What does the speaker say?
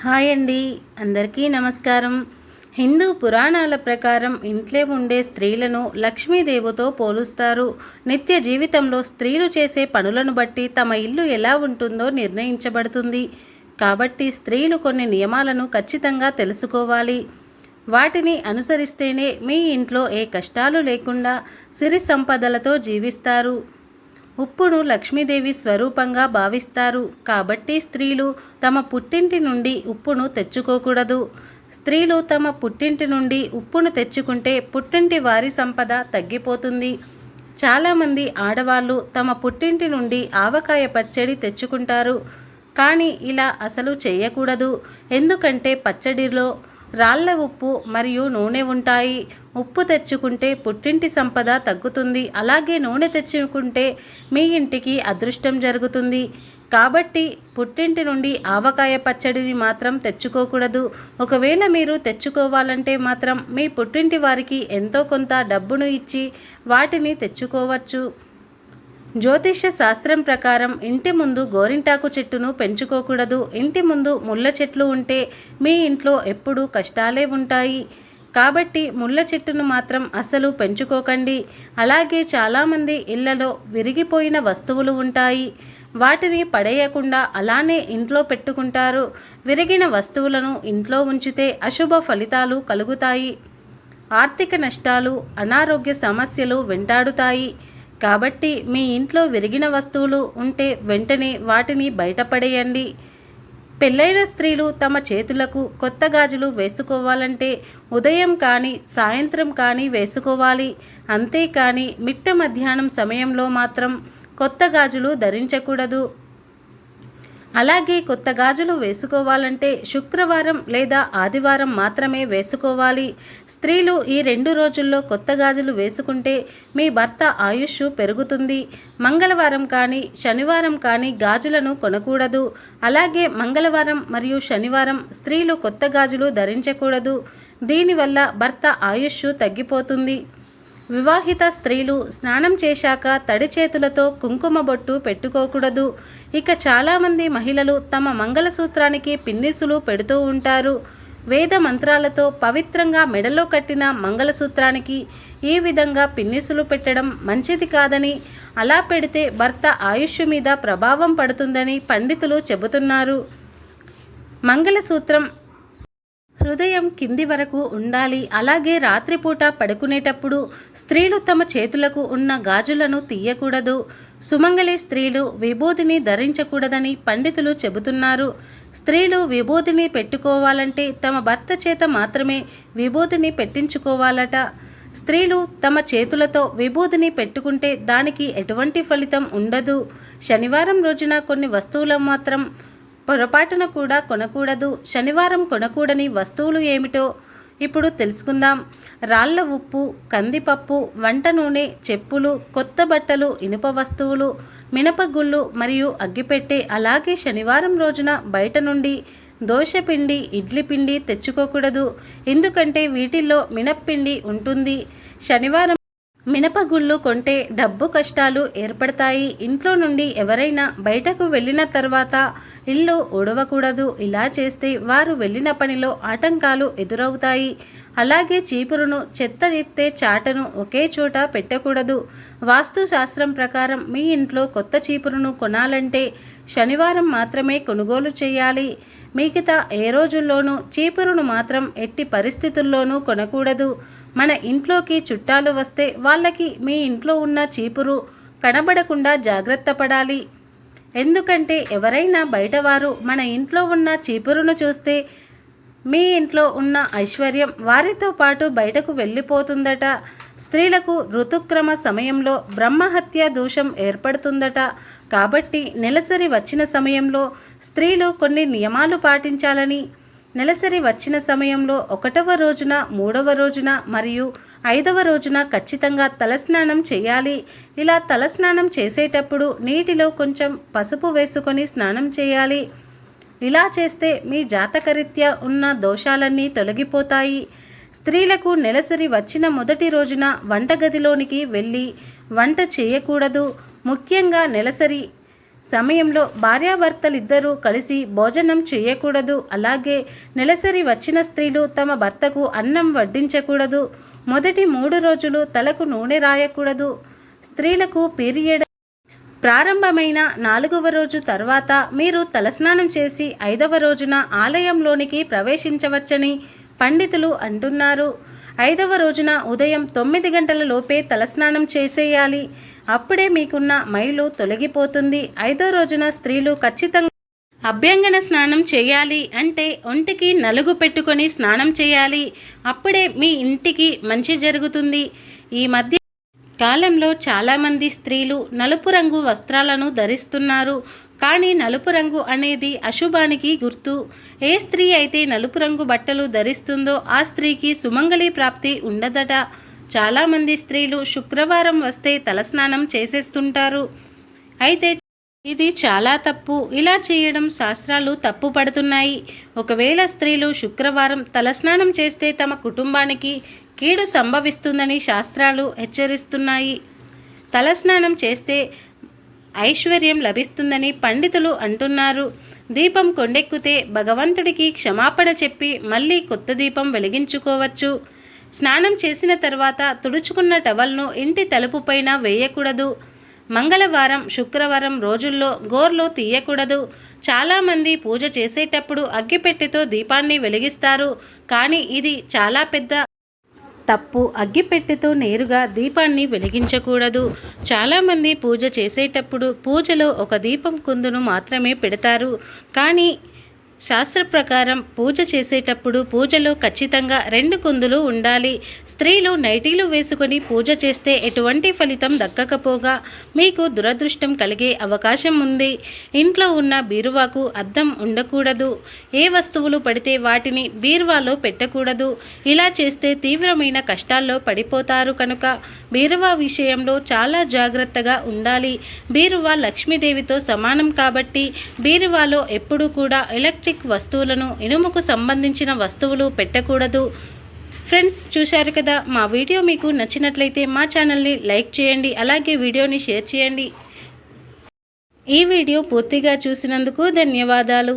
Hi అండి. అందరికీ నమస్కారం. హిందూ పురాణాల ప్రకారం ఇంట్లో ఉండే స్త్రీలను లక్ష్మీదేవితో పోలుస్తారు. నిత్య జీవితంలో స్త్రీలు చేసే పనులను బట్టి తమ ఇల్లు ఎలా ఉంటుందో నిర్ణయించబడుతుంది. కాబట్టి స్త్రీలు కొన్ని నియమాలను ఖచ్చితంగా తెలుసుకోవాలి. వాటిని అనుసరిస్తేనే మీ ఇంట్లో ఏ కష్టాలు లేకుండా సిరి సంపదలతో జీవిస్తారు. ఉప్పును లక్ష్మీదేవి స్వరూపంగా భావిస్తారు. కాబట్టి స్త్రీలు తమ పుట్టింటి నుండి ఉప్పును తెచ్చుకోకూడదు. స్త్రీలు తమ పుట్టింటి నుండి ఉప్పును తెచ్చుకుంటే పుట్టింటి వారి సంపద తగ్గిపోతుంది. చాలామంది ఆడవాళ్ళు తమ పుట్టింటి నుండి ఆవకాయ పచ్చడి తెచ్చుకుంటారు. కానీ ఇలా అసలు చేయకూడదు. ఎందుకంటే పచ్చడిలో రాళ్ళ ఉప్పు మరియు నూనె ఉంటాయి. ఉప్పు తెచ్చుకుంటే పుట్టింటి సంపద తగ్గుతుంది. అలాగే నూనె తెచ్చుకుంటే మీ ఇంటికి అదృష్టం జరుగుతుంది. కాబట్టి పుట్టింటి నుండి ఆవకాయ పచ్చడిని మాత్రం తెచ్చుకోకూడదు. ఒకవేళ మీరు తెచ్చుకోవాలంటే మాత్రం మీ పుట్టింటి వారికి ఎంతో కొంత డబ్బును ఇచ్చి వాటిని తెచ్చుకోవచ్చు. జ్యోతిష్య శాస్త్రం ప్రకారం ఇంటి ముందు గోరింటాకు చెట్టును పెంచుకోకూడదు. ఇంటి ముందు ముళ్ళ చెట్లు ఉంటే మీ ఇంట్లో ఎప్పుడూ కష్టాలే ఉంటాయి. కాబట్టి ముళ్ళ చెట్టును మాత్రం అసలు పెంచుకోకండి. అలాగే చాలామంది ఇళ్ళలో విరిగిపోయిన వస్తువులు ఉంటాయి. వాటిని పడేయకుండా అలానే ఇంట్లో పెట్టుకుంటారు. విరిగిన వస్తువులను ఇంట్లో ఉంచితే అశుభ ఫలితాలు కలుగుతాయి. ఆర్థిక నష్టాలు అనారోగ్య సమస్యలు వెంటాడుతాయి. కాబట్టి మీ ఇంట్లో విరిగిన వస్తువులు ఉంటే వెంటనే వాటిని బయటపడేయండి. పెళ్ళైన స్త్రీలు తమ చేతులకు కొత్త గాజులు వేసుకోవాలంటే ఉదయం కానీ సాయంత్రం కానీ వేసుకోవాలి. అంతేకాని మిట్ట మధ్యాహ్నం సమయంలో మాత్రం కొత్త గాజులు ధరించకూడదు. అలాగే కొత్త గాజులు వేసుకోవాలంటే శుక్రవారం లేదా ఆదివారం మాత్రమే వేసుకోవాలి. స్త్రీలు ఈ రెండు రోజుల్లో కొత్త గాజులు వేసుకుంటే మీ భర్త ఆయుష్ పెరుగుతుంది. మంగళవారం కానీ శనివారం కానీ గాజులను కొనకూడదు. అలాగే మంగళవారం మరియు శనివారం స్త్రీలు కొత్త గాజులు ధరించకూడదు. దీనివల్ల భర్త ఆయుష్ తగ్గిపోతుంది. వివాహిత స్త్రీలు స్నానం చేశాక తడి చేతులతో కుంకుమ బొట్టు పెట్టుకోకూడదు. ఇక చాలామంది మహిళలు తమ మంగళసూత్రానికి పిన్నిసులు పెడుతూ ఉంటారు. వేద మంత్రాలతో పవిత్రంగా మెడలో కట్టిన మంగళసూత్రానికి ఈ విధంగా పిన్నిసులు పెట్టడం మంచిది కాదని అలా పెడితే భర్త ఆయుష్ మీద ప్రభావం పడుతుందని పండితులు చెబుతున్నారు. మంగళసూత్రం హృదయం కింది వరకు ఉండాలి. అలాగే రాత్రిపూట పడుకునేటప్పుడు స్త్రీలు తమ చేతులకు ఉన్న గాజులను తీయకూడదు. సుమంగళి స్త్రీలు విభూతిని ధరించకూడదని పండితులు చెబుతున్నారు. స్త్రీలు విభూతిని పెట్టుకోవాలంటే తమ భర్త చేత మాత్రమే విభూతిని పెట్టించుకోవాలట. స్త్రీలు తమ చేతులతో విభూతిని పెట్టుకుంటే దానికి ఎటువంటి ఫలితం ఉండదు. శనివారం రోజున కొన్ని వస్తువులు మాత్రం పొరపాటున కూడా కొనకూడదు శనివారం కొనకూడని వస్తువులు ఏమిటో ఇప్పుడు తెలుసుకుందాం. రాళ్ళ ఉప్పు కందిపప్పు వంట నూనె చెప్పులు కొత్త బట్టలు ఇనుప వస్తువులు మినపగుళ్ళు మరియు అగ్గిపెట్టె అలాగే శనివారం రోజున బయట నుండి దోశపిండి ఇడ్లీ పిండి తెచ్చుకోకూడదు. ఎందుకంటే వీటిల్లో మినప్పిండి ఉంటుంది. శనివారం మినపగుళ్ళు కొంటే డబ్బు కష్టాలు ఏర్పడతాయి. ఇంట్లో నుండి ఎవరైనా బయటకు వెళ్ళిన తర్వాత ఇల్లు ఉడవకూడదు ఇలా చేస్తే వారు వెళ్ళిన పనిలో ఆటంకాలు ఎదురవుతాయి. అలాగే చీపురును చెత్త ఎత్తే చాటను ఒకే చోట పెట్టకూడదు. వాస్తుశాస్త్రం ప్రకారం మీ ఇంట్లో కొత్త చీపురును కొనాలంటే శనివారం మాత్రమే కొనుగోలు చేయాలి. మిగతా ఏ రోజుల్లోనూ చీపురును మాత్రం ఎట్టి పరిస్థితుల్లోనూ కొనకూడదు. మన ఇంట్లోకి చుట్టాలు వస్తే వాళ్ళకి మీ ఇంట్లో ఉన్న చీపురు కనబడకుండా జాగ్రత్త పడాలి. ఎందుకంటే ఎవరైనా బయటవారు మన ఇంట్లో ఉన్న చీపురును చూస్తే మీ ఇంట్లో ఉన్న ఐశ్వర్యం వారితో పాటు బయటకు వెళ్ళిపోతుందట. స్త్రీలకు ఋతుక్రమ సమయంలో బ్రహ్మహత్య దోషం ఏర్పడుతుందట. కాబట్టి నెలసరి వచ్చిన సమయంలో స్త్రీలు కొన్ని నియమాలు పాటించాలని నెలసరి వచ్చిన సమయంలో ఒకటవ రోజున మూడవ రోజున మరియు ఐదవ రోజున ఖచ్చితంగా తలస్నానం చేయాలి. ఇలా తలస్నానం చేసేటప్పుడు నీటిలో కొంచెం పసుపు వేసుకొని స్నానం చేయాలి. ఇలా చేస్తే మీ జాతకరీత్యా ఉన్న దోషాలన్నీ తొలగిపోతాయి. స్త్రీలకు నెలసరి వచ్చిన మొదటి రోజున వంటగదిలోనికి వెళ్ళి వంట చేయకూడదు. ముఖ్యంగా నెలసరి సమయంలో భార్యాభర్తలిద్దరూ కలిసి భోజనం చేయకూడదు. అలాగే నెలసరి వచ్చిన స్త్రీలు తమ భర్తకు అన్నం వడ్డించకూడదు. మొదటి మూడు రోజులు తలకు నూనె రాయకూడదు. స్త్రీలకు పీరియడ్ ప్రారంభమైన నాలుగవ రోజు తర్వాత మీరు తలస్నానం చేసి ఐదవ రోజున ఆలయంలోనికి ప్రవేశించవచ్చని పండితులు అంటున్నారు. ఐదవ రోజున ఉదయం తొమ్మిది గంటల లోపే తలస్నానం చేసేయాలి. అప్పుడే మీకున్న మైలు తొలగిపోతుంది. ఐదో రోజున స్త్రీలు ఖచ్చితంగా అభ్యంగన స్నానం చేయాలి అంటే ఒంటికి నలుగు పెట్టుకొని స్నానం చేయాలి. అప్పుడే మీ ఇంటికి మంచి జరుగుతుంది. ఈ మధ్య కాలంలో చాలామంది స్త్రీలు నలుపు రంగు వస్త్రాలను ధరిస్తున్నారు. కానీ నలుపు రంగు అనేది అశుభానికి గుర్తు. ఏ స్త్రీ అయితే నలుపు రంగు బట్టలు ధరిస్తుందో ఆ స్త్రీకి సుమంగళి ప్రాప్తి ఉండదట. చాలామంది స్త్రీలు శుక్రవారం వస్తే తలస్నానం చేసేస్తుంటారు. అయితే ఇది చాలా తప్పు. ఇలా చేయడం శాస్త్రాలు తప్పు పడుతున్నాయి. ఒకవేళ స్త్రీలు శుక్రవారం తలస్నానం చేస్తే తమ కుటుంబానికి కీడు సంభవిస్తుందని శాస్త్రాలు హెచ్చరిస్తున్నాయి. తలస్నానం చేస్తే ఐశ్వర్యం లభిస్తుందని పండితులు అంటున్నారు. దీపం కొండెక్కితే భగవంతుడికి క్షమాపణ చెప్పి మళ్ళీ కొత్త దీపం వెలిగించుకోవచ్చు. స్నానం చేసిన తర్వాత తుడుచుకున్న టవల్ను ఇంటి తలుపుపైన వేయకూడదు. మంగళవారం శుక్రవారం రోజుల్లో గోర్లు తీయకూడదు. చాలామంది పూజ చేసేటప్పుడు అగ్గిపెట్టెతో దీపాన్ని వెలిగిస్తారు. కానీ ఇది చాలా పెద్ద తప్పు అగ్గిపెట్టెతో నేరుగా దీపాన్ని వెలిగించకూడదు. చాలామంది పూజ చేసేటప్పుడు పూజలో ఒక దీపం కుందును మాత్రమే పెడతారు. కానీ శాస్త్ర ప్రకారం పూజ చేసేటప్పుడు పూజలో ఖచ్చితంగా రెండు కుందులు ఉండాలి. స్త్రీలు నైటీలు వేసుకొని పూజ చేస్తే ఎటువంటి ఫలితం దక్కకపోగా మీకు దురదృష్టం కలిగే అవకాశం ఉంది. ఇంట్లో ఉన్న బీరువాకు అద్దం ఉండకూడదు. ఏ వస్తువులు పడితే వాటిని బీరువాలో పెట్టకూడదు. ఇలా చేస్తే తీవ్రమైన కష్టాల్లో పడిపోతారు కనుక బీరువా విషయంలో చాలా జాగ్రత్తగా ఉండాలి. బీరువా లక్ష్మీదేవితో సమానం కాబట్టి బీరువాలో ఎప్పుడూ కూడా ఎలక్ట్రిక్ వస్తువులను ఇనుముకు సంబంధించిన వస్తువులు పెట్టకూడదు. ఫ్రెండ్స్ చూశారు కదా మా వీడియో మీకు నచ్చినట్లయితే మా ఛానల్ని లైక్ చేయండి అలాగే వీడియోని షేర్ చేయండి. ఈ వీడియో పూర్తిగా చూసినందుకు ధన్యవాదాలు.